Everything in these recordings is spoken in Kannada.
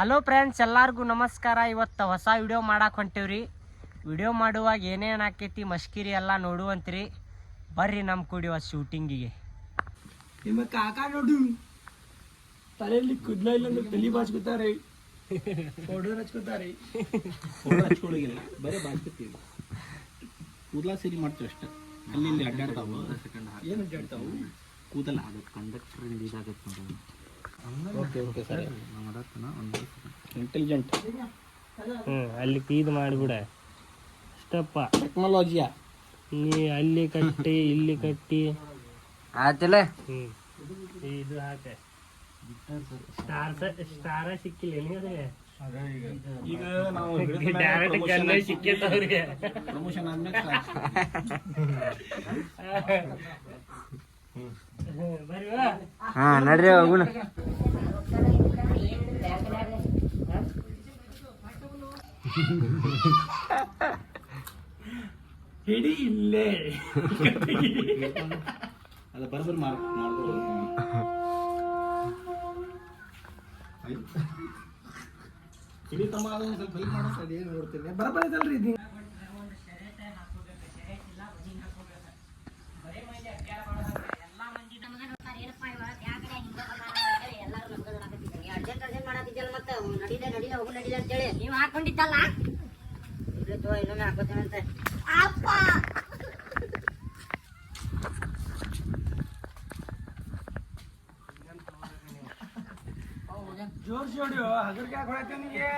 ಹಲೋ ಫ್ರೆಂಡ್ಸ್ ಎಲ್ಲರಿಗೂ ನಮಸ್ಕಾರ. ಇವತ್ತು ಹೊಸ ವಿಡಿಯೋ ಮಾಡಕ್ಕೆ ಹೊಂಟೇವ್ರಿ. ವಿಡಿಯೋ ಮಾಡುವಾಗ ಏನೇನು ಆಕೈತಿ ಮಷ್ಕಿರಿ ಎಲ್ಲ ನೋಡುವಂತ್ರಿ. ಬರ್ರಿ ನಮ್ಮ ಕೂಡಿವ ಶೂಟಿಂಗಿಗೆ ನಿಮ್ಮ ಕಾಕ ನೋಡು. ತಲೆಯಲ್ಲಿ ಕುದ್ಲ ಇಲ್ಲ ಅಂದ್ರೆ ತಲೆ ಬಾಚ್ಕೋತಾರೆ. ಪೌಡರ್ ಹಚ್ಕೋತಾರೆ. ಬರೀ ಬಾಚ್ಕೊತೀವಿ. ಕೂದಲ ಸರಿ ಮಾಡ್ತೀವಿ ಅಷ್ಟೇ. ಅಲ್ಲಿ ಇಲ್ಲಿ ಅಡ್ಡಾಡ್ತಾವು. ಏನು ಅಡ್ಡಾಡ್ತಾವು? ಕೂದಲ ಕಂಡಕ್ಟರ್ ಇದಾಗತ್ತೆ ಓಕೆ ಓಕೆ ಸರಿ. ಇಂಟೆಲಿಜೆಂಟ್ ಹ್ಞೂ ಅಲ್ಲಿ ಇದು ಮಾಡಿಬಿಡ. ಅಷ್ಟಪ್ಪ. ಟೆಕ್ನಾಲಜಿಯ ನೀ ಅಲ್ಲಿ ಕಟ್ಟಿ ಇಲ್ಲಿ ಕಟ್ಟಿ. ಆಯ್ತಲ್ಲ? ಹ್ಞೂ ಇದು ಹಾಕೆ. ಸ್ಟಾರ್ ಸ್ಟಾರ ಸಿಕ್ಕಿಲ್ಲ ನಿಮಗೆ ಈಗ. ನಾವು ಡೈರೆಕ್ಟ್ ಗನ್ನೇ ಸಿಕ್ಕಿತ್ತವ್ರಿಗೆ ಪ್ರಮೋಷನ್ ಆದ್ಮೇಲೆ ಬರ್ರಿ ಹಾ ನಡ್ರಿ ಹೋಗುಣ. ಹಿಡಿ ಇಲ್ಲೇ ಅದು ಬರೋಬ್ಬರಿ ಮಾರ್ ಮಾಡ್ಬೋದು ಇಡೀ ತಮ್ಮ ಅದನ್ನ ಸ್ವಲ್ಪ ಹೆಲ್ಪ್ ಮಾಡೋ ಸರಿ ಏನು ನೋಡ್ತೀನಿ ಬರಬರ ಇದಲ್ರಿ ಇದು ನೀವು ಹಾಕೊಂಡಿದ್ದಲ್ಲ ಇನ್ನೊಮ್ಮೆ ಹಾಕೋತೇನಂತೆ ಅಪ್ಪ ಜೋರ್ ಜೋಡಿ ಹಗರ್ಗೆ ಯಾಕೆ ಹೊಳಕ್ಕೆ ನಿಮಗೆ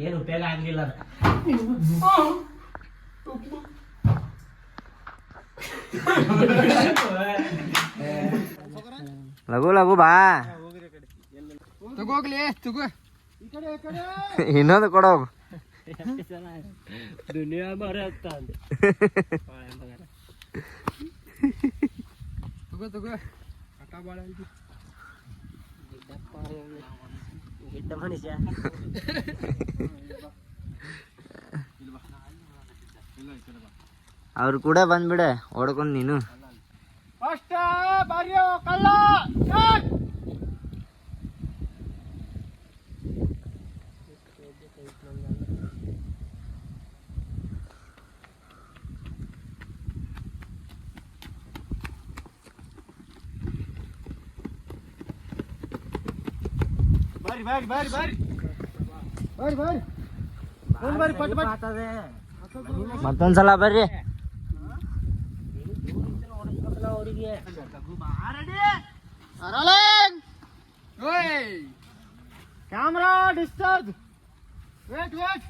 ಏನು ಉಪಯೋಗ ಆಗ್ಲಿಲ್ಲ ಲಘು ಲಘು ಬಾ. ತಗೋಗ್ಲಿ ತಗೋ. ಇನ್ನೊಂದು ಕೊಡೋ. ದುನಿಯಾ ಬರತ್ತ ಅಂದೆ. ತಗೋ ಕಟ ಬಾಳ ಗಿಡ್ಡ ಮನುಷ್ಯ ಅವ್ರು ಕೂಡ ಬಂದ್ಬಿಡ ಹೊಡ್ಕೊಂಡು ನೀನು. ಅಷ್ಟ ಬಾರಿಯೋ ಕಳ್ಳ. ಬಾರಿ ಬಾರಿ ಬಾರಿ ಬಾರಿ ಬಾರಿ ಬಾರಿ ಹೋಗ್ ಬಾರಿ ಪಟ್ ಪಟ್ ಮತ್ತೊಂದ್ಸಲ ಬರ್ರಿ ಅವರಿಗೆ ಕ್ಯಾಮ್ರಾ ಡಿಸ್ಚಾರ್ಜ್ ವೇಟ್ ವೇಟ್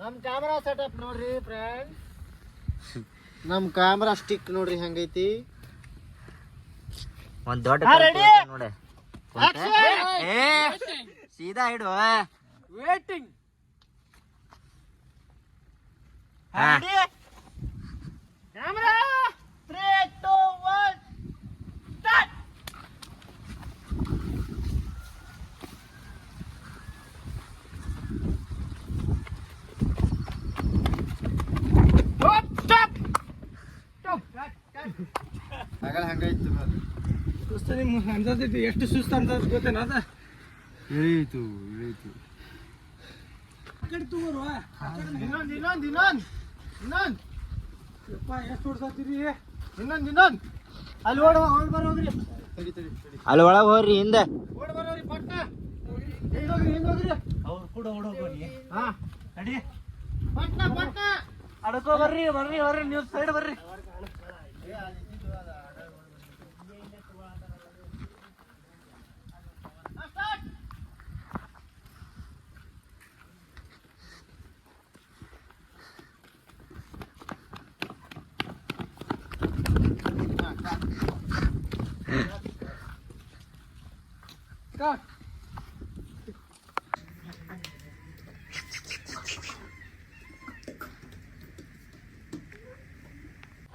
ನಮ್ ಕ್ಯಾಮ್ರಾ ಸೆಟಪ್ ನೋಡ್ರಿ ಫ್ರೆಂಡ್ಸ್ ನಮ್ ಕ್ಯಾಮ್ರಾ ಸ್ಟಿಕ್ ನೋಡ್ರಿ ಹೆಂಗೈತಿ. ಒಂದ್ ದೊಡ್ಡ ಹಾ, ready? ಐತೆ ಸೀದಾ ಇಡು ವೇಟಿಂಗ್ ಹಾ. ಸುಸ್ತು ನಿಮ್ಮ ಅಂದಾಜೈತಿ ಎಷ್ಟು ಸುಸ್ತು ಅಂತ ಗೊತ್ತೇನ ಅದ ಇಳೀತು ಇಳೀತು ಕಡೆ ತಗೋರು ಇನ್ನೊಂದು ಇನ್ನೊಂದು ಇನ್ನೊಂದು ಇನ್ನೊಂದು ಯಪ್ಪ ಎಷ್ಟು ಹೊಡ್ಸಾತೀರಿ ಇನ್ನೊಂದು ಇನ್ನೊಂದು ಅಲ್ಲಿ ಓಡ ಓಡ್ ಬರೋಗ್ರಿ ಅಲ್ಲಿ ಒಳಗೆ ಹೋಗ್ರಿ ಹಿಂದೆ ಓಡ್ ಬರೋರಿ ಪಟ್ಟ ಹಿಂದ್ ಹೋಗ್ರಿ ಹಿಂದ್ ಹೋಗ್ರಿ ಅವ್ರು ಕೂಡ ಹುಡುಗೋರಿ ಹಾ ನಡಿ ಪಟ್ನ ಪಟ್ನ ಅಡ್ಕೋ ಬರ್ರಿ ಬರ್ರಿ ಬರ್ರಿ ನೀವು ಸೈಡ್ ಬರ್ರಿ.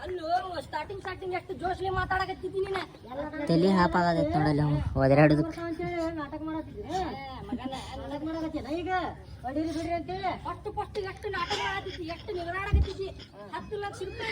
ಅಲ್ಲೋ ಸ್ಟಾರ್ಟಿಂಗ್ ಸ್ಟಾರ್ಟಿಂಗ್ ಎಷ್ಟು ಜೋಶ್ಲಿ ಮಾತಾಡಕತ್ತಿದ್ದಿ ನೀನು? ತಲೆ ಹಾಪ್ ಆಗದೈತ್ ನೋಡಲ್ಲ ಅವ ಒದರಾಡುದು ನಾಟಕ ಮಾಡತ್ತಿದ್ದಿ ನಾಟಕ ಮಾಡಕತ್ತೀನ ಈಗ? ಹೊಡೀರಿ ಬಿಡ್ರಿ ಅಂತೇಳಿ. ಫಸ್ಟ್ ಫಸ್ಟ್ ಎಷ್ಟು ನಾಟಕ ಮಾಡತ್ತಿದ್ದಿ ಎಷ್ಟು ನಿಗರಾಡಕತ್ತಿದ್ದಿ? ಹತ್ತು ಲಕ್ಷ ರೂಪಾಯಿ